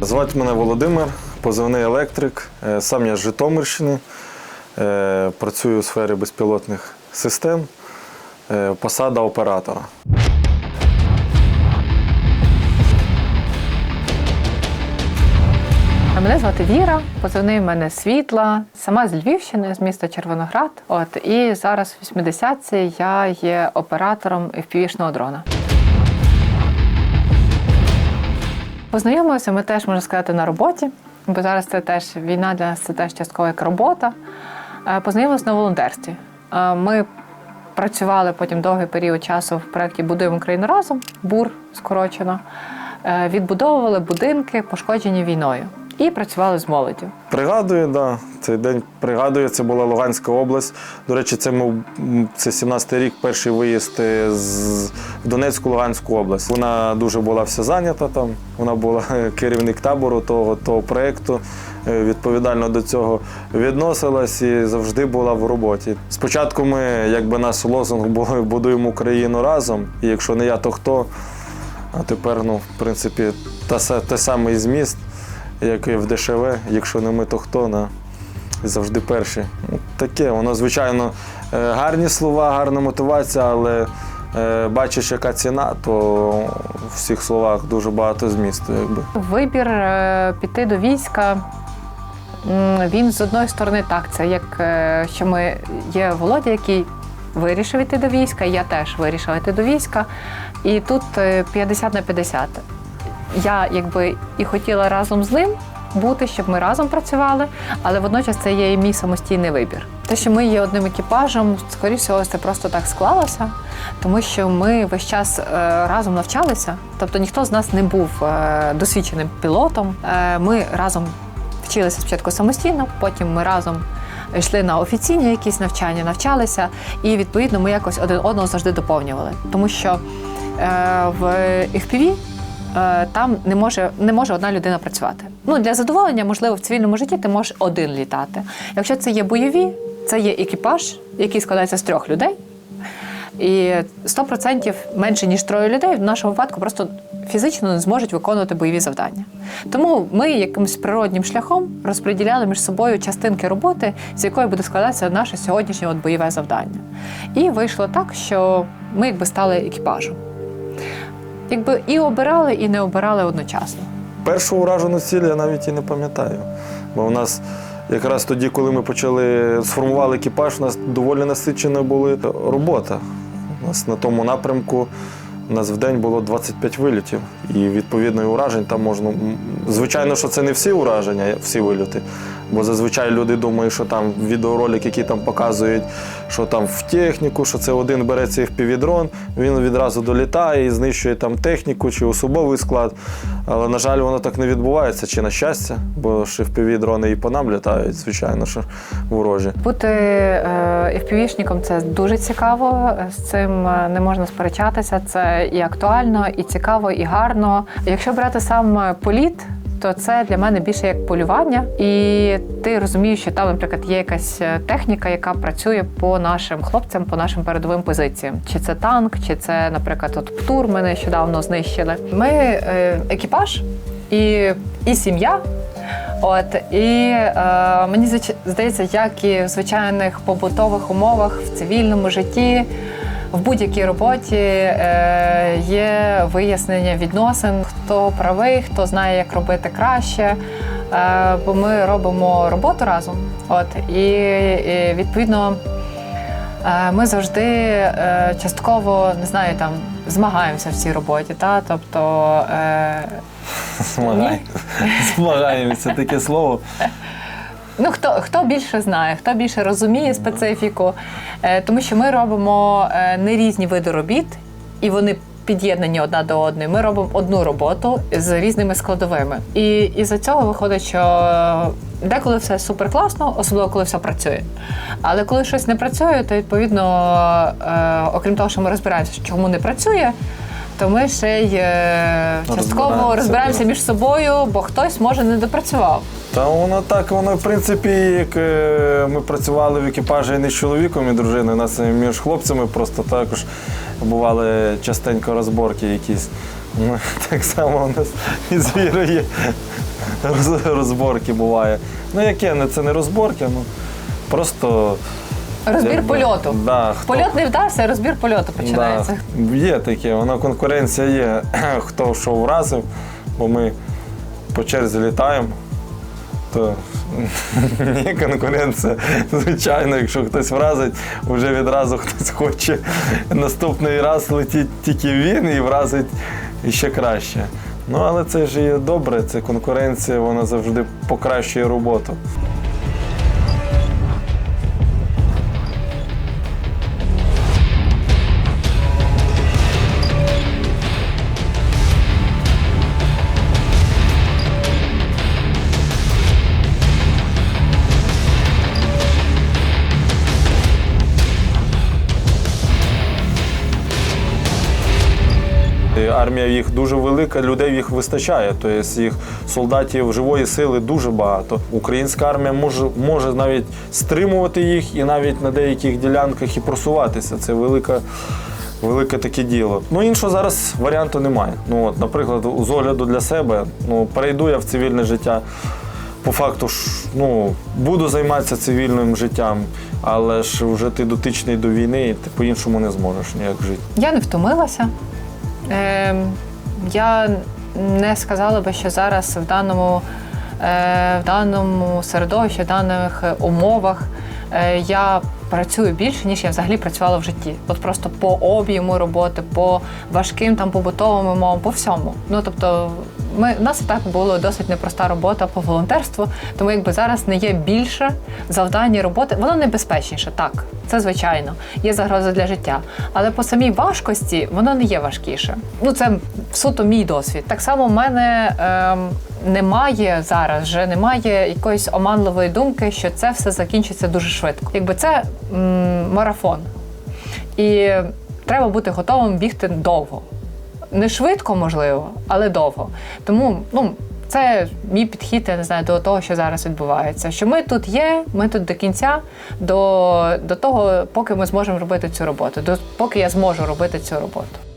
Звати мене Володимир, позивний електрик. Е, Сам я з Житомирщини. Е, Працюю у сфері безпілотних систем. Е, Посада оператора. Мене звати Віра, позивний в мене світла, сама з Львівщини, з міста Червоноград. От і зараз в 80-ці я є оператором FPV-шного дрона. Познайомилися ми теж, можна сказати, на роботі, бо зараз це теж війна для нас це теж частково як робота. Е, Познайомилися на волонтерстві. Е, Ми працювали потім довгий період часу в проєкті Будуємо Україну разом, БУР скорочено. Е, Відбудовували будинки, пошкоджені війною, і працювали з молоддю. Пригадую, да, цей день пригадую, це була Луганська область. До речі, це мов це 17-й рік, перший виїзд е, з Донецьку Луганську область. Вона дуже була вся зайнята там. Вона була керівник табору того, того проєкту. е, Відповідально до цього відносилась і завжди була в роботі. Спочатку ми, якби наш лозунг був будуємо Україну разом. І якщо не я, то хто? А тепер, ну, в принципі, та, те самий зміст, як і в ДШВ, якщо не ми, то хто, на завжди перші. Таке, воно, звичайно, е, гарні слова, гарна мотивація, але е, бачиш, яка ціна, то в всіх словах дуже багато змісту. Якби. Вибір е, піти до війська. Він з одної сторони так, це як що ми є Володя, який вирішив йти до війська, я теж вирішила йти до війська. І тут е, 50 на 50. Я якби і хотіла разом з ним бути, щоб ми разом працювали, але водночас це є і мій самостійний вибір. Те, що ми є одним екіпажем, скоріше всього, це просто так склалося, тому що ми весь час е, разом навчалися. Тобто ніхто з нас не був е, досвідченим пілотом. Е, ми разом вчилися спочатку самостійно, потім ми разом йшли на офіційні якісь навчання, навчалися, і відповідно ми якось один одного завжди доповнювали. Тому що е, в FPV там не може, не може одна людина працювати. Ну, для задоволення, можливо, в цивільному житті ти можеш один літати. Якщо це є бойові, це є екіпаж, який складається з трьох людей. І 100% менше ніж троє людей в нашому випадку просто фізично не зможуть виконувати бойові завдання. Тому ми якимось природнім шляхом розподіляли між собою частинки роботи, з якої буде складатися наше сьогоднішнє от бойове завдання. І вийшло так, що ми якби стали екіпажем. Якби і обирали, і не обирали одночасно. Першу уражену ціль я навіть і не пам'ятаю. Бо у нас якраз тоді, коли ми почали сформували екіпаж, у нас доволі насичена була робота. У нас на тому напрямку у нас в день було 25 вильотів. І відповідно і уражень там можна. Звичайно, що це не всі ураження, всі вильоти. Бо зазвичай люди думають, що там відеоролик, який там показують, що там в техніку, що це один береться впівдрон, він відразу долітає і знищує там техніку чи особовий склад. Але, на жаль, воно так не відбувається, чи на щастя, бо ж впівдрони і по нам літають, звичайно, що ворожі. Бути е, FPV-шником – це дуже цікаво. З цим е, не можна сперечатися. Це і актуально, і цікаво, і гарно. Якщо брати сам е, політ. То це для мене більше як полювання, і ти розумієш, що там, наприклад, є якась е, техніка, яка працює по нашим хлопцям, по нашим передовим позиціям. Чи це танк, чи це, наприклад, от птур ми нещодавно знищили. Ми е, екіпаж і, і сім'я. От і е, мені здається, як і в звичайних побутових умовах, в цивільному житті, в будь-якій роботі е, є вияснення відносин, хто правий, хто знає, як робити краще. Е, бо ми робимо роботу разом. От і, і відповідно. Е, Ми завжди частково не знаю, там змагаємося в цій роботі. Та? Тобто е, Змагаємо. Змагаємо, це таке слово. Ну, хто, хто більше знає, хто більше розуміє специфіку, е, тому що ми робимо е, не різні види робіт, і вони під'єднані одна до одної. Ми робимо одну роботу з різними складовими. І із-за цього виходить, що деколи все супер класно, особливо коли все працює. Але коли щось не працює, то відповідно, е, окрім того, що ми розбираємося, чому не працює. То ми ще й е, частково розбираємося між собою, бо хтось може не допрацював. Та воно так, воно в принципі, як е, ми працювали в екіпажі не з чоловіком і дружиною, у нас між хлопцями просто також бували частенько розборки якісь. Ну, так само у нас і з вірою роз- розборки буває. Ну, яке, не- це не розборки, ну просто. Розбір якби, польоту. Да, хто, Польот не вдався, розбір польоту починається. Да, є таке, воно конкуренція є. Хто що вразив, бо ми по черзі літаємо, то є конкуренція. Звичайно, якщо хтось вразить, вже відразу хтось хоче наступний раз летіть тільки він і вразить ще краще. Ну, але це ж є добре, це конкуренція, вона завжди покращує роботу. Армія їх дуже велика, людей їх вистачає. Тобто їх солдатів живої сили дуже багато. Українська армія може, може навіть стримувати їх і навіть на деяких ділянках і просуватися. Це велика. Велике таке діло. Ну іншого зараз варіанту немає. Ну от, наприклад, з огляду для себе, ну перейду я в цивільне життя. По факту ж, ну, буду займатися цивільним життям, але ж вже ти дотичний до війни, і ти по-іншому не зможеш ніяк жити. Я не втомилася. Ем, я не сказала би, що зараз в даному, е, в даному середовищі, в даних е, умовах е, я працюю більше, ніж я взагалі працювала в житті. От просто по об'єму роботи, по важким там побутовим умовам, по всьому. Ну тобто, ми у нас і так була досить непроста робота по волонтерству, тому якби зараз не є більше завдання роботи, воно небезпечніше, так. Це звичайно, є загроза для життя. Але по самій важкості воно не є важкіше. Ну це суто мій досвід. Так само в мене ем, немає зараз, вже немає якоїсь оманливої думки, що це все закінчиться дуже швидко. Якби це м, марафон, і треба бути готовим бігти довго. Не швидко, можливо, але довго. Тому ну, це мій підхід, я не знаю, до того, що зараз відбувається. Що ми тут є, ми тут до кінця, до, до того, поки ми зможемо робити цю роботу, до поки я зможу робити цю роботу.